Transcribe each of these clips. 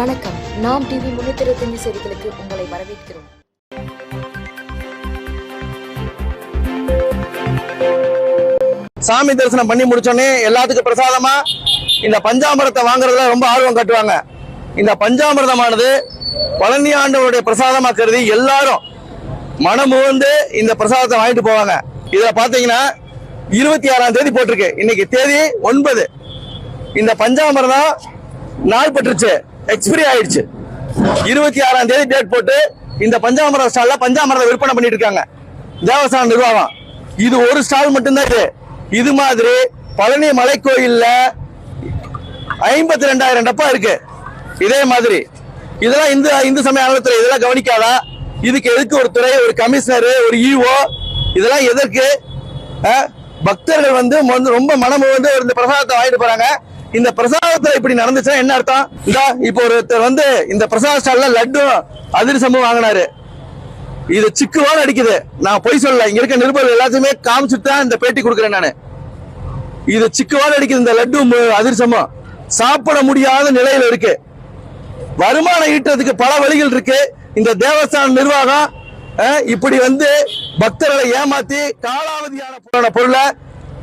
வணக்கம். நாம் டிவி முன்னூத்தி இருபத்தஞ்சு செய்திகளுக்கு உங்களை வரவேற்கிறோம். சாமி தரிசனம் பண்ணி முடிச்சோடனே எல்லாத்துக்கும் பிரசாதமா இந்த பஞ்சாமிரத்தை வாங்குறதுல ரொம்ப ஆர்வம் காட்டுவாங்க. இந்த பஞ்சாமிரதமானது பழனி ஆண்டவருடைய பிரசாதமா கருதி எல்லாரும் மனமுவந்து இந்த பிரசாதத்தை வாங்கிட்டு போவாங்க. இதுல பாத்தீங்கன்னா இருபத்தி ஆறாம் தேதி போட்டிருக்கு. இன்னைக்கு தேதி ஒன்பது. இந்த பஞ்சாமிரதம் நாள் பட்டுருச்சு எக்ஸ்பிரி ஆயிடுச்சு. இருபத்தி ஆறாம் தேதி டேட் போட்டு இந்த பஞ்சாமரம் ஸ்டால்ல பஞ்சாமரத்தை விற்பனை பண்ணிட்டு இருக்காங்க தேவஸ்தான நிர்வாகம். இது ஒரு ஸ்டால் மட்டும்தான் இது. இது மாதிரி பழனி மலைக்கோயில்ல ஐம்பத்தி ரெண்டாயிரம் டப்பா இருக்கு. இதே மாதிரி. இதெல்லாம் இந்து இந்து சமய அறநிலையத்துறை இதெல்லாம் கவனிக்காதா? இதுக்கு எதுக்கு ஒரு துறை ஒரு கமிஷனர் ஒரு இஓ இதெல்லாம் எதற்கு? பக்தர்கள் வந்து ரொம்ப மனம் வந்து இந்த பிரசாதத்தை வாங்கிட்டு போறாங்க. இந்த பிரசாதத்துல இப்படி நடந்துச்சுன்னா என்ன அர்த்தம்? இந்த இப்போ ஒருத்தர் வந்து இந்த பிரசாத ஸ்டால்ல லட்டும் அதிரசமும் வாங்கினாரு. இது சிக்குவான அடிக்குது. நான் பொய் சொல்லல. இங்க இருக்க நிருபர்கள் எல்லாத்தையுமே காமிச்சுட்டு தான் இந்த பேட்டி கொடுக்குறேன் நானு. இது சிக்குவான அடிக்குது இந்த லட்டு மு- அதிரசமும். சாப்பிட முடியாத நிலையில இருக்கு. வருமானம் ஈட்டுறதுக்கு பல வழிகள் இருக்கு. இந்த தேவஸ்தான நிர்வாகம் இப்படி வந்து பக்தர்களை ஏமாத்தி காலாவதியான பொருளான பொருளை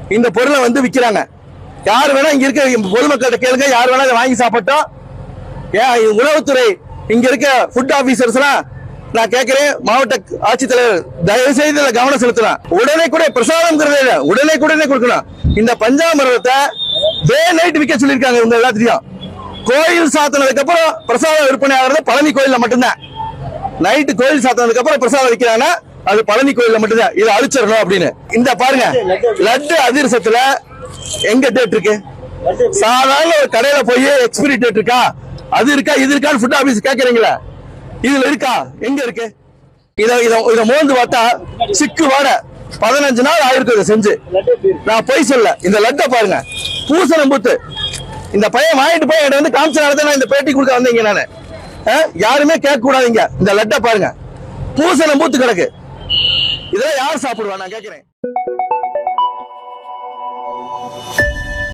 இந்த பொருளை வந்து விற்கிறாங்க யார் வேணா இங்க இருக்க பொதுமக்கள்கிட்ட கேளுங்க. யார் வேணா இதை வாங்கி சாப்பிட்டோம் ஏன் உணவுத்துறை இங்க இருக்க ஃபுட் ஆபீசர்ஸ் நான் கேட்கிறேன் மாவட்ட ஆட்சித்தலைவர் தயவு செய்து இதுல கவனம் செலுத்தலாம். உடனே கூட பிரசாதம் உடனே கூட கொடுக்கணும்? இந்த பஞ்சாமிரதத்தை டே நைட் விற்க சொல்லியிருக்காங்க இவங்க எல்லாத்தையும் கோயில் சாத்தினதுக்கு அப்புறம் பிரசாதம் விற்பனை ஆகிறது பழனி கோயில்ல மட்டும்தான். நைட்டு கோயில் சாத்தினதுக்கு அப்புறம் பிரசாதம் விற்கிறாங்கன்னா அது பழனி கோயில்ல மட்டும்தான். இதை அழிச்சிடணும் அப்படின்னு. இந்த பாருங்க லட்டு அதிர்சத்துல எங்க டேட் இருக்கு? சாதாரண ஒரு கடையில போய் எக்ஸ்பிரி டேட் இருக்கா? அது இருக்கா இது இருக்கான்னு ஃபுட் ஆபீஸ் கேக்குறீங்களா. இதுல இருக்கா? எங்க இருக்கு? இத இத இத மோந்து பார்த்தா சிக்கு வாட. பதினஞ்சு நாள் ஆயிருக்கு இதை செஞ்சு. நான் பொய் சொல்ல இந்த லட்டை பாருங்க. பூசணம் பூத்து. இந்த பையன் வாங்கிட்டு போய் என்கிட்ட வந்து காமிச்சனால தான் நான் இந்த பேட்டி கொடுக்க வந்தீங்க நானு. யாருமே கேட்க கூடாதீங்க இந்த லட்டை பாருங்க. பூசணம் பூத்து கிடக்கு. இதெல்லாம் யார் சாப்பிடுவா? நான் கேட்கிறேன் Thank you.